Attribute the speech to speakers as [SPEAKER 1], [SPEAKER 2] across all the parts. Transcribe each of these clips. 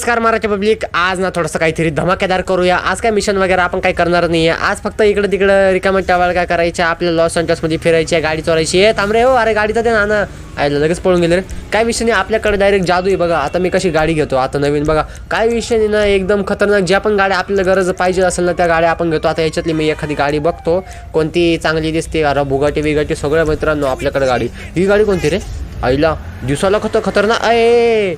[SPEAKER 1] नमस्कार मराठी पब्लिक. आज ना थोडंसं काहीतरी धमाकेदार करूया. आज काय मिशन वगैरे आपण काही करणार नाही आहे आज फक्त इकडे तिकडे रिकामं टावाळ काय करायच्या आपल्या लॉस अँजल्समध्ये फिरायची आहे गाडी चोरायची आहे. थांबरे हो अरे गाडीचा ते ना ना. आयला लगेच पळून गेले रे. काय विषय नाही आपल्याकडे डायरेक्ट जादू आहे बघा. आता मी कशी गाडी घेतो आता नवीन बघा. काय विषय नाही ना एकदम खतरनाक. ज्या पण गाड्या आपल्याला गरज पाहिजे असेल ना त्या गाड्या आपण घेतो. आता याच्यातली मी एखादी गाडी बघतो. कोणती चांगली दिसते? अरे बुगाटी बिगाटी सगळ्या मित्रांनो आपल्याकडे गाडी. ही गाडी कोणती रे? आईला. दिवसाला खत खतरनाक आहे.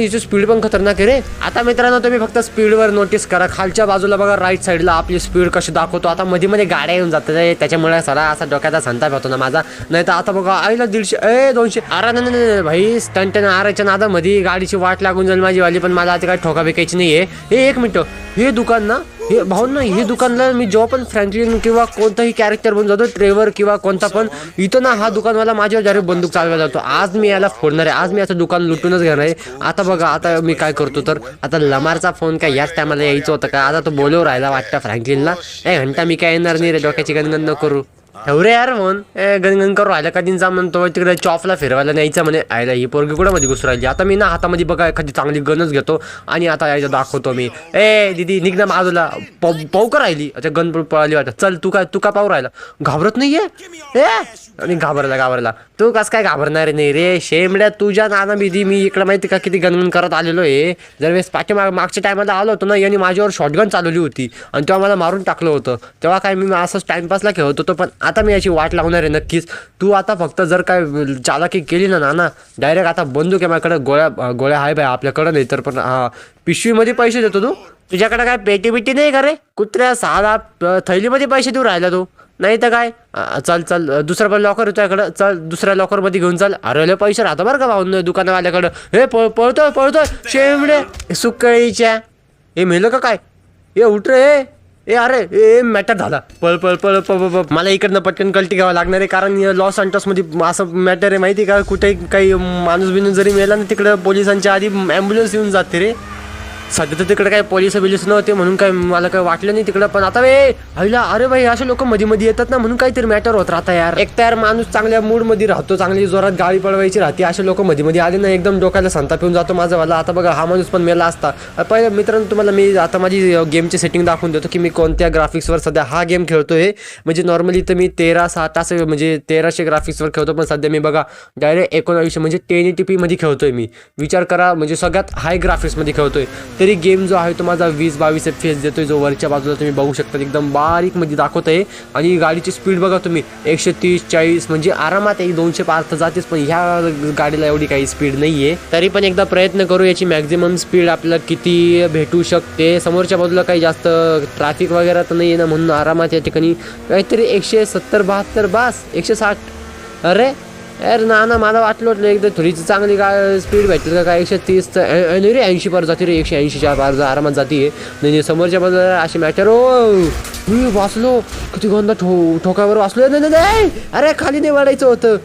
[SPEAKER 1] याची स्पीड पण खतरनाक आहे रे. आता मित्रांनो तुम्ही फक्त स्पीडवर नोटीस करा. खालच्या बाजूला बघा राईट साईडला आपली स्पीड कशी दाखवतो. आता मध्ये मध्ये गाड्या येऊन जातात रे, त्याच्यामुळे सडा असा डोक्याचा संताप होतो ना माझा. नाही तर आता बघा आईला दीडशे ए दोनशे. अरे नाही नाही, नाही भाई स्टंट आराच्या नादामध्ये गाडीची वाट लागून जाईल माझी वाली पण मला आता काही ठोका बिकायची नाही आहे हे एक मिनटं हे दुकान ना हे भाऊ ना हे दुकानला मी जेव्हा पण फ्रँकलिन किंवा कोणताही कॅरेक्टर बनून जातो ट्रेवर किंवा कोणता पण इथं ना हा दुकानवाला माझ्यावर डायरेक्ट बंदूक चालवायला जातो. आज मी याला फोडणार आहे आज मी असं दुकान लुटूनच घेणार आहे. आता बघा आता मी काय करतो तर आता लमारचा फोन काय याच टायमाला यायचं होतं का? आता तो बोलवर राहिला वाटतं फ्रँकलिनला. ए घंटा मी काय येणार नाही रे डोक्याची गणगण न करू. एवढे यार फोन ए गणगण करू राहिला कधी जा म्हणतो तिकडे चॉपला फिरवायला न्यायचा म्हणे. आयला ही पोरगी कुठं मध्ये घुसू राहिली? आता मी ना हातामध्ये बघा एखादी चांगली गनच घेतो आणि आता यायचं दाखवतो मी. ए दिदी निघ ना बाजूला. पाऊ पाऊ का राहिली? अच्छा गन पळाली वाटत. चल तू काय तू का पाऊ राहिला? घाबरत नाहीये? ए आणि घाबरला घाबरला. तू कस काय घाबरणार नाही रे शेमड्या तुझ्या नाना बिदी. मी इकडे माहिती का किती गनगन करत आलेलो आहे? जर वेळेस पाठीमाग मागच्या टायमाला आलो होतो ना यांनी माझ्यावर शॉटगन चालवली होती. आणि तेव्हा मला मारून टाकलं होतं. तेव्हा काय मी असंच टाइमपासला खेळत होतो पण आता मी याची वाट लावणार आहे नक्कीच. तू आता फक्त जर काय चालाकी केली ना नाना डायरेक्ट आता बंदूक आहे माझ्याकडे गोळ्या गोळ्या आहे बाय आपल्याकडं नाही तर पण हा पिशवीमध्ये पैसे देतो तू. तुझ्याकडे काय पेटी बिटी नाही का रे? कुत्र्या साधा थैलीमध्ये पैसे देऊ राहिला तू. नाही तर काय? चल चल दुसरा पण लॉकर आहे तुझ्याकडं. चल दुसऱ्या लॉकरमध्ये घेऊन चल. अरे पैसे राहतो बरं का भाऊ दुकानवाल्याकडं. हे पळ पळतोय पळतोय. शेमडे सुकळीच्या. हे मेलं का काय? हे उठ रे हे. ए अरे ए मॅटर झाला. पळ पळ पळ. मला इकडनं पटकन कल्टी घ्यावं लागणार आहे कारण लॉसमध्ये असं मॅटर आहे माहिती आहे का? कुठे काही माणूस बिनूस जरी मेला ना तिकडं पोलिसांच्या आधी ॲम्ब्युलन्स येऊन जाते रे. सध्या तर तिकडे काय पोलीस बिलिस नव्हते म्हणून काय मला काय वाटलं नाही तिकडं. पण आता वे हईला अरे भाई असे लोक मध्ये मध्ये येतात ना म्हणून काहीतरी मॅटर होत राहता यार. एक तर माणूस चांगल्या मूडमध्ये राहतो चांगली जोरात गाडी पळवायची राहते. असे लोक मध्ये मध्ये आले ना एकदम डोक्याला संताप येऊन जातो माझा वाला. आता बघा हा माणूस पण मेला असता. पहिले मित्रांनो तुम्हाला मी आता माझी गेमची सेटिंग दाखवून देतो की मी कोणत्या ग्राफिक्सवर सध्या हा गेम खेळतोय. म्हणजे नॉर्मली तर मी तेरा सात असं म्हणजे तेराशे ग्राफिक्सवर खेळतो. पण सध्या मी बघा डायरेक्ट एकोणावीसशे म्हणजे टेन एटी पीमध्ये खेळतोय मी. विचार करा म्हणजे सगळ्यात हाय ग्राफिक्समध्ये खेळतोय. तरी गेम जो आहे तो माझा वीस बावीस एफ एस देतोय जो वरच्या बाजूला तुम्ही बघू शकता. एकदम बारीक म्हणजे दाखवत आहे आणि गाडीची स्पीड बघा तुम्ही. एकशे तीस चाळीस म्हणजे आरामात एक दोनशे पाच तर जातेच पण ह्या गाडीला एवढी काही स्पीड नाही आहे तरी पण एकदा प्रयत्न करू याची मॅक्झिमम स्पीड आपल्याला किती भेटू शकते. समोरच्या बाजूला काही जास्त ट्रॅफिक वगैरे तर नाही आहे ना म्हणून आरामात या ठिकाणी काहीतरी एकशे सत्तर बहात्तर बास एकशे साठ. अरे अरे ना ना मला वाटलं वाटलं एकदा थोडीची चांगली गा स्पीड भेटली का काय? एकशे तीस तर नाही रे ऐंशी पार जाते रे एकशे ऐंशीच्या पार जा- आरामात जाते नाही समोरच्या बाजूला अशी मॅटर ओ मी वाचलो. किती गंदा ठो ठोकावर वाचलो. नाही नाही, अरे खाली नाही वाढायचं होतं.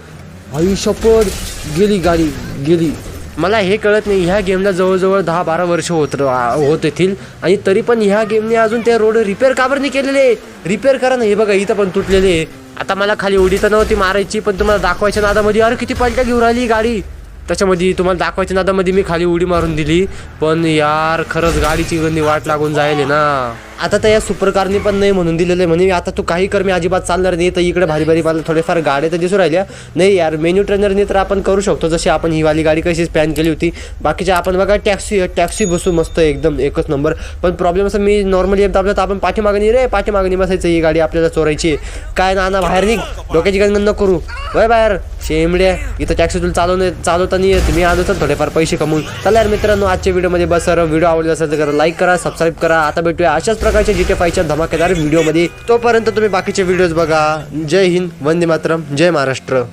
[SPEAKER 1] आई शपथ. गेली गाडी गेली. मला हे कळत नाही ह्या गेमला जवळजवळ दहा बारा वर्ष होत होत येतील. आणि तरी पण ह्या गेमने अजून त्या रोड रिपेअर का बरं नाही केलेले? रिपेअर करा ना हे बघा इथं पण तुटलेले आहे. आता मला खाली उडी तर नव्हती मारायची पण तुम्हाला दाखवायच्या नादामध्ये अरे किती पलट्या घेऊन राहिली गाडी. त्याच्यामध्ये तुम्हाला दाखवायच्या नादामध्ये मी खाली उडी मारून दिली. पण यार खरंच गाडीची गंदी वाट लागून जायले ना. आता तर या सुपरकारने पण नाही म्हणून दिलेलं आहे म्हणे. आता तू काही कर मी अजिबात चालणार नाही. तर इकडे भारी भारी मला थोडेफार गाड्या तर दिसू राहिल्या. नाही यार मेन्यू ट्रेनरने तर आपण करू शकतो. जशी आपण ही वाली गाडी कशी प्लॅन केली होती. बाकीच्या आपण बघा टॅक्सी टॅक्सी बसू मस्त एकदम एकच नंबर पण प्रॉब्लेम असं मी नॉर्मली एकदा आपलं तर आपण पाठीमागणी रे पाठीमागणी बसायचं ही गाडी आपल्याला चोरायची. आहे. काय ना ना बाहेर निघ. डोक्याची गणगण न करू. वय बाहेर. शेमड्या इथं टॅक्सी तुला चालवणे चालवता येत मी आलो तर थोडेफार पैसे कमवून. चला यार मित्रांनो आजच्या व्हिडिओमध्ये बस सर व्हिडिओ आवडला असेल तर लाईक करा सबस्क्राईब करा. आता भेटूया अशाच प्रकारच्या जी टी फायच्या धमाकेदार व्हिडिओमध्ये. तोपर्यंत तुम्ही बाकीचे व्हिडिओज बघा. जय हिंद वंदे मातरम जय महाराष्ट्र.